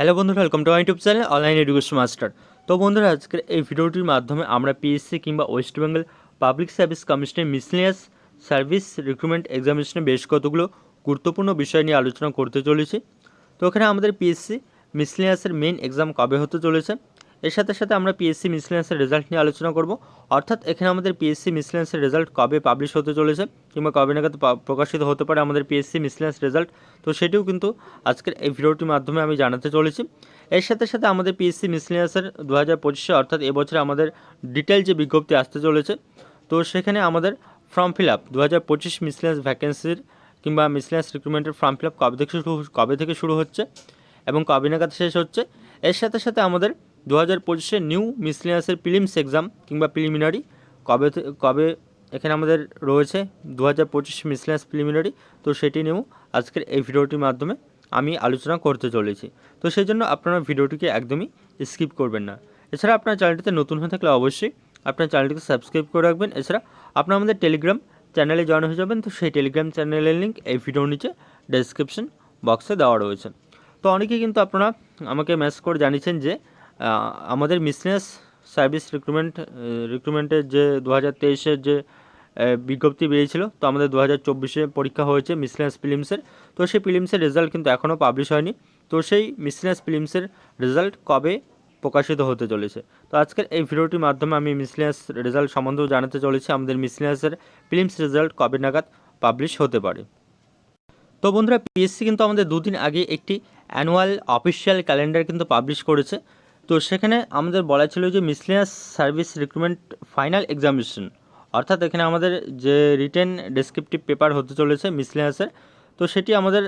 Hello বন্ধুরা welcome to YouTube channel online education master তো বন্ধুরা, আজকের এই ভিডিওটির মাধ্যমে আমরা পিএসসি কিংবা ওয়েস্ট বেঙ্গল পাবলিক সার্ভিস কমিশনের মিসলিনিয়াস সার্ভিস রিক্রুটমেন্ট এক্সামিনেশনে বেশ কতগুলো গুরুত্বপূর্ণ বিষয় নিয়ে আলোচনা করতে চলেছি। তো এখানে আমাদের পিএসসি মিসলিনিয়াসের মেন এক্সাম কবে হতে চলেছে? এর সাথে সাথে আমরা পিএসসি মিসলিনিয়াসের রেজাল্ট নিয়ে আলোচনা করব। অর্থাৎ এখানে আমাদের পিএসসি মিসলিনিয়াসের রেজাল্ট কবে পাবলিশ হতে চলেছে কিংবা কবে নাগাদ প্রকাশিত হতে পারে আমাদের পিএসসি মিসলিনিয়াস রেজাল্ট তো সেটিও কিন্তু আজকের এই ভিডিওটির মাধ্যমে আমি জানাতে চলেছি। এর সাথে সাথে আমাদের পিএসসি মিসলিনিয়াসের দু হাজার পঁচিশে অর্থাৎ এবছরে আমাদের ডিটেল যে বিজ্ঞপ্তি আসতে চলেছে, তো সেখানে আমাদের ফর্ম ফিল আপ দু হাজার পঁচিশ মিসলিনিয়াস ভ্যাকেন্সির কিংবা মিসলেন্স রিক্রুটমেন্টের ফর্ম ফিল আপ কবে থেকে শুরু কবে থেকে শুরু হচ্ছে এবং কবে নাগাদ শেষ হচ্ছে। এর সাথে সাথে আমাদের দু হাজার পঁচিশে নিউ মিসলিনিয়াসের প্রিলিমস এক্সাম কিংবা প্রিলিমিনারি কবে কবে এখানে আমাদের রয়েছে দু হাজার পঁচিশ মিসলিনিয়াস প্রিলিমিনারি, তো সেটি নিয়েও আজকের এই ভিডিওটির মাধ্যমে আমি আলোচনা করতে চলেছি। তো সেই জন্য আপনারা ভিডিওটিকে একদমই স্কিপ করবেন না। এছাড়া আপনার চ্যানেলটিতে নতুন হয়ে থাকলে অবশ্যই আপনার চ্যানেলটিকে সাবস্ক্রাইব করে রাখবেন। এছাড়া আপনারা আমাদের টেলিগ্রাম চ্যানেলে জয়েন হয়ে যাবেন, তো সেই টেলিগ্রাম চ্যানেলের লিঙ্ক এই ভিডিওর নিচে ডেসক্রিপশন বক্সে দেওয়া রয়েছে। তো অনেকেই কিন্তু আপনারা আমাকে মেসেজ করে জানিয়েছেন যে আমাদের মিসনেস সার্ভিস রিক্রুটমেন্ট রিক্রুটমেন্টের যে দু হাজার যে বিজ্ঞপ্তি বেরিয়েছিল, তো আমাদের দু হাজার চব্বিশে পরীক্ষা হয়েছে মিসলেন্স ফিলিমসের তো সেই ফিলিমসের রেজাল্ট কিন্তু এখনও পাবলিশ হয়নি। তো সেই মিসলেন্স ফিলিমসের রেজাল্ট কবে প্রকাশিত হতে চলেছে? তো আজকের এই ভিডিওটির মাধ্যমে আমি মিসলেন্স রেজাল্ট সম্বন্ধেও জানাতে চলেছি, আমাদের মিসলেন্সের ফিলিমস রেজাল্ট কবে নাগাদ পাবলিশ হতে পারে। তো বন্ধুরা পিএসসি কিন্তু আমাদের দুদিন আগে একটি অ্যানুয়াল অফিসিয়াল ক্যালেন্ডার কিন্তু পাবলিশ করেছে। তো সেখানে আমাদের বলা ছিল যে miscellaneous service recruitment final examination অর্থাৎ এখানে আমাদের যে রিটেন ডেসক্রিপটিভ পেপার হতে চলেছে মিসলিয়াসের তো সেটি আমাদের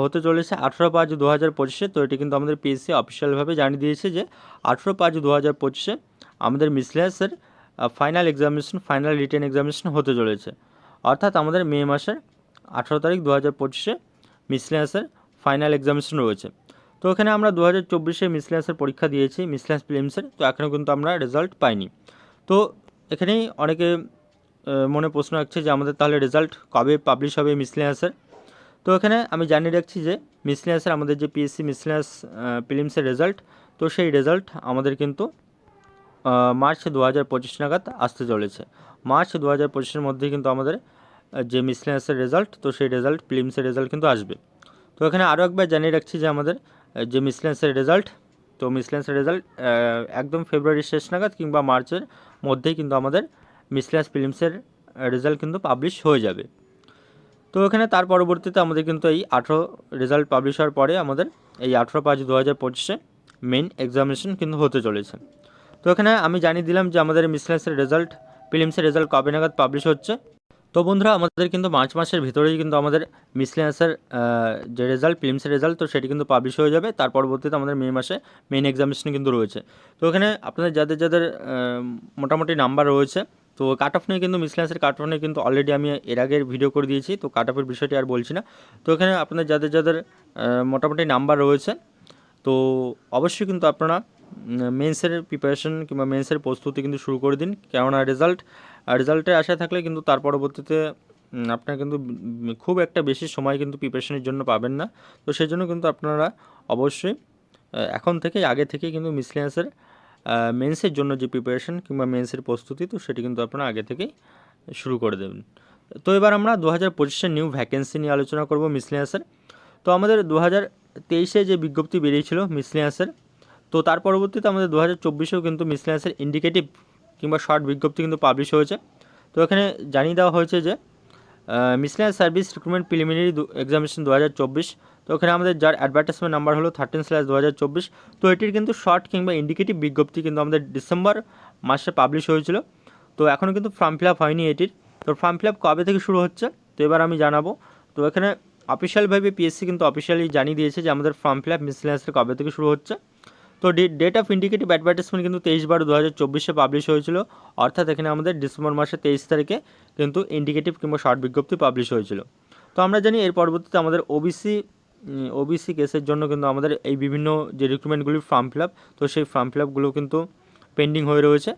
হতে চলেছে আঠেরো পাঁচ দু হাজার পঁচিশে। তো এটি কিন্তু আমাদের পিএসসি অফিসিয়ালভাবে জানিয়ে দিয়েছে যে আঠেরো পাঁচ দু হাজার পঁচিশে আমাদের মিসলিয়াসের final examination final written examination হতে চলেছে। অর্থাৎ আমাদের মে মাসের আঠেরো তারিখ দু হাজার পঁচিশে মিসলিয়াসের ফাইনাল এক্সামিনেশন রয়েছে। তো এখানে আমরা দু হাজার চব্বিশে মিসলিয়াসের পরীক্ষা দিয়েছি, মিসলেন্স ফিলিমসের তো এখনও কিন্তু আমরা রেজাল্ট পাইনি। তো এখানেই অনেকে মনে প্রশ্ন রাখছে যে আমাদের তাহলে রেজাল্ট কবে পাবলিশ হবে মিসলিয়াসের তো এখানে আমি জানিয়ে রাখছি যে মিসলিয়াসের আমাদের যে পিএসসি মিসলেন্স ফিলিমসের রেজাল্ট তো সেই রেজাল্ট আমাদের কিন্তু মার্চ দু হাজার পঁচিশ নাগাদ আসতে চলেছে। মার্চ দু হাজার পঁচিশের মধ্যেই কিন্তু আমাদের যে মিসলেন্সের রেজাল্ট তো সেই রেজাল্ট ফিলিমসের রেজাল্ট কিন্তু আসবে। তো এখানে আরও একবার জানিয়ে রাখছি যে আমাদের যে মিসলেন্সের রেজাল্ট তো মিসলেন্সের রেজাল্ট একদম ফেব্রুয়ারির শেষ নাগাদ কিংবা মার্চের মধ্যেই কিন্তু আমাদের মিসলেন্স ফিল্মসের রেজাল্ট কিন্তু পাবলিশ হয়ে যাবে। তো এখানে তার পরবর্তীতে আমাদের কিন্তু এই আঠেরো রেজাল্ট পাবলিশ হওয়ার পরে আমাদের এই আঠেরো পাঁচ দু হাজার পঁচিশে মেইন এক্সামিনেশন কিন্তু হতে চলেছে। তো এখানে আমি জানিয়ে দিলাম যে আমাদের মিসলেন্সের রেজাল্ট ফিলিমসের রেজাল্ট কবে নাগাদ পাবলিশ হচ্ছে। তো বন্ধুরা, আমাদের কিন্তু মার্চ মাসের ভিতরেই কিন্তু আমাদের মিসলেন্সের যে রেজাল্ট ফিল্মসের রেজাল্ট তো সেটি কিন্তু পাবলিশ হয়ে যাবে। তার পরবর্তীতে আমাদের মে মাসে মেইন এক্সামিনেশন কিন্তু রয়েছে। তো ওখানে আপনাদের যাদের যাদের মোটামুটি নাম্বার রয়েছে, তো কাট অফ নিয়ে কিন্তু মিসলেন্সের কাট অফ নিয়ে কিন্তু অলরেডি আমি এর আগের ভিডিও করে দিয়েছি, তো কাট অফের বিষয়টি আর বলছি না। তো এখানে আপনাদের যাদের যাদের মোটামুটি নাম্বার রয়েছে, তো অবশ্যই কিন্তু আপনারা মেন্সের প্রিপারেশন কিংবা মেন্সের প্রস্তুতি কিন্তু শুরু করে দিন। কেননা রেজাল্ট রেজাল্টে আশা থাকলে কিন্তু তার পরবর্তীতে আপনার কিন্তু খুব একটা বেশি সময় কিন্তু প্রিপারেশনের জন্য পাবেন না। তো সেই জন্য কিন্তু আপনারা অবশ্যই এখন থেকে আগে থেকে কিন্তু মিসলিয়ান্সের মেন্সের জন্য যে প্রিপারেশন কিংবা মেন্সের প্রস্তুতি, তো সেটি কিন্তু আপনারা আগে থেকেই শুরু করে দেবেন। তো এবার আমরা দু হাজার পঁচিশের নিউ ভ্যাকেন্সি নিয়ে আলোচনা করব মিসলিয়ান্সের তো আমাদের দু হাজার তেইশে যে বিজ্ঞপ্তি বেরিয়েছিল মিসলিয়ান্সের তো তার পরবর্তীতে আমাদের দু হাজার চব্বিশেও কিন্তু মিসলিয়ান্সের ইন্ডিকেটিভ কিংবা শর্ট বিজ্ঞপ্তি কিন্তু পাবলিশ হয়েছে। তো এখানে জানিয়ে দেওয়া হয়েছে যে miscellaneous service recruitment preliminary examination দু হাজার চব্বিশ। তো এখানে আমাদের যার অ্যাডভার্টাইজমেন্ট নাম্বার হলো থার্টিন স্ল্যাশ দু হাজার চব্বিশ। তো এটির কিন্তু শর্ট কিংবা ইন্ডিকেটিভ বিজ্ঞপ্তি কিন্তু আমাদের ডিসেম্বর মাসে পাবলিশ হয়েছিল। তো এখনও কিন্তু ফর্ম ফিল আপ হয়নি এটির। তো ফর্ম ফিল আপ কবে থেকে শুরু হচ্ছে, তো এবার আমি জানাব। তো এখানে অফিসিয়ালভাবে পিএসসি কিন্তু অফিসিয়ালি জানিয়ে দিয়েছে যে আমাদের ফর্ম ফিল আপ মিসলিয়ান্সের কবে থেকে শুরু হচ্ছে। তো ডেট অফ ইন্ডিকেটিভ অ্যাডভার্টাইজমেন্ট কিন্তু তেইশ বারো দু হাজার চব্বিশে পাবলিশ হয়েছিল। অর্থাৎ এখানে আমাদের ডিসেম্বর মাসের তেইশ তারিখে কিন্তু ইন্ডিকেটিভ কিংবা শর্ট বিজ্ঞপ্তি পাবলিশ হয়েছিল। তো আমরা জানি এর পরবর্তীতে আমাদের ওবিসি ওবিসি কেসের জন্য কিন্তু আমাদের এই বিভিন্ন যে রিক্রুটমেন্টগুলির ফর্ম ফিল আপ তো সেই ফর্ম ফিল আপগুলো কিন্তু পেন্ডিং হয়ে রয়েছে।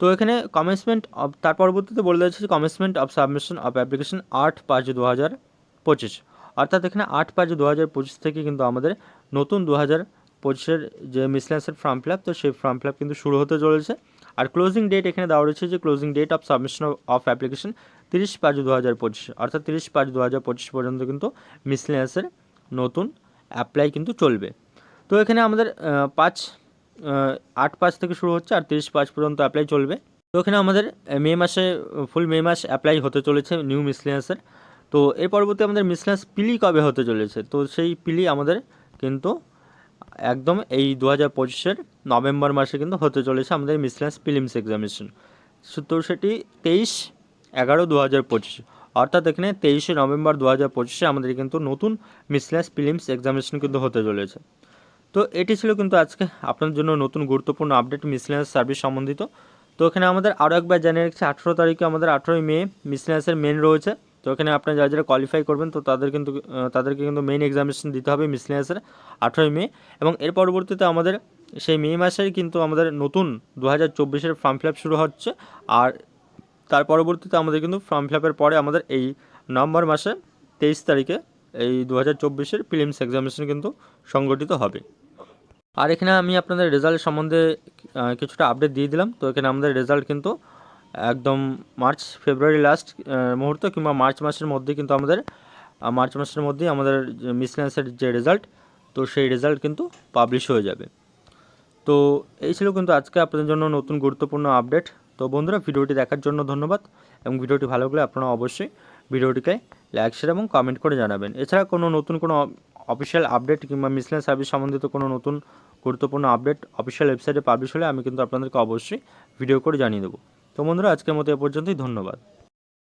তো এখানে কমেন্সমেন্ট অফ তার পরবর্তীতে বলে দেওয়া হচ্ছে commencement of submission of application আট পাঁচ দু হাজার পঁচিশ। অর্থাৎ এখানে আট পাঁচ দু হাজার পঁচিশ থেকে কিন্তু আমাদের নতুন দু হাজার পঁচিশের যে মিসলেন্সের ফর্ম ফিল তো সেই ফর্ম ফিল কিন্তু শুরু হতে চলেছে। আর ক্লোজিং ডেট এখানে দেওয়া রয়েছে যে closing date of submission of application তিরিশ পাঁচ দু হাজার পঁচিশ, অর্থাৎ তিরিশ পাঁচ দু হাজার পঁচিশ পর্যন্ত কিন্তু মিসলেন্সের নতুন অ্যাপ্লাই কিন্তু চলবে। তো এখানে আমাদের পাঁচ আট পাঁচ থেকে শুরু হচ্ছে আর তিরিশ পাঁচ পর্যন্ত অ্যাপ্লাই চলবে। তো এখানে আমাদের মে মাসে ফুল মে মাস অ্যাপ্লাই হতে চলেছে নিউ মিসলেন্সের তো এর পরবর্তী আমাদের মিসলেন্স পিলি কবে হতে চলেছে? তো সেই পিলি আমাদের কিন্তু একদম এই দু হাজার পঁচিশের নভেম্বর মাসে কিন্তু হতে চলেছে আমাদের মিসলেন্স ফিলিমস এক্সামিনেশন। তো সেটি তেইশ এগারো দু হাজার পঁচিশ। অর্থাৎ এখানে তেইশে নভেম্বর দু হাজার পঁচিশে আমাদের কিন্তু নতুন মিসলেন্স ফিলিমস এক্সামিনেশন কিন্তু হতে চলেছে। তো এটি ছিল কিন্তু আজকে আপনার জন্য নতুন গুরুত্বপূর্ণ আপডেট মিসলেন্স সার্ভিস সম্বন্ধিত। তো এখানে আমাদের আরও একবার জানিয়ে রাখছি, আঠেরো তারিখে আমাদের আঠেরোই মে মিসলেন্সের মেন রয়েছে। তো এখানে আপনারা যারা যারা কোয়ালিফাই করবেন, তো তাদের কিন্তু তাদেরকে কিন্তু মেইন এক্সামিনেশন দিতে হবে মিসলেন্সের আঠেরোই মে। এবং এর পরবর্তীতে আমাদের সেই মে মাসেই কিন্তু আমাদের নতুন দু হাজার চব্বিশের ফর্ম ফিল আপ শুরু হচ্ছে। আর তার পরবর্তীতে আমাদের কিন্তু ফর্ম ফিল আপের পরে আমাদের এই নভেম্বর মাসে তেইশ তারিখে এই দু হাজার চব্বিশের ফিলিমস এক্সামিনেশন কিন্তু সংগঠিত হবে। আর এখানে আমি আপনাদের রেজাল্ট সম্বন্ধে কিছুটা আপডেট দিয়ে দিলাম। তো এখানে আমাদের রেজাল্ট কিন্তু একদম মার্চ, ফেব্রুয়ারি লাস্ট মুহূর্ত কিংবা মার্চ মাসের মধ্যে কিন্তু আমাদের মার্চ মাসের মধ্যেই আমাদের মিসলেন্সের যে রেজাল্ট তো সেই রেজাল্ট কিন্তু পাবলিশ হয়ে যাবে। তো এই ছিল কিন্তু আজকে আপনাদের জন্য নতুন গুরুত্বপূর্ণ আপডেট তো বন্ধুরা, ভিডিওটি দেখার জন্য ধন্যবাদ এবং ভিডিওটি ভালো লাগলে আপনারা অবশ্যই ভিডিওটিকে লাইক শেয়ার এবং কমেন্ট করে জানাবেন। এছাড়া কোনো নতুন কোনো অফিসিয়াল আপডেট কিংবা মিসলেন সার্ভিস সম্বন্ধিত কোনো নতুন গুরুত্বপূর্ণ আপডেট অফিসিয়াল ওয়েবসাইটে পাবলিশ হলে আমি কিন্তু আপনাদেরকে অবশ্যই ভিডিও করে জানিয়ে দেবো। তো বন্ধুরা আজকের মতো এ পর্যন্তই। ধন্যবাদ।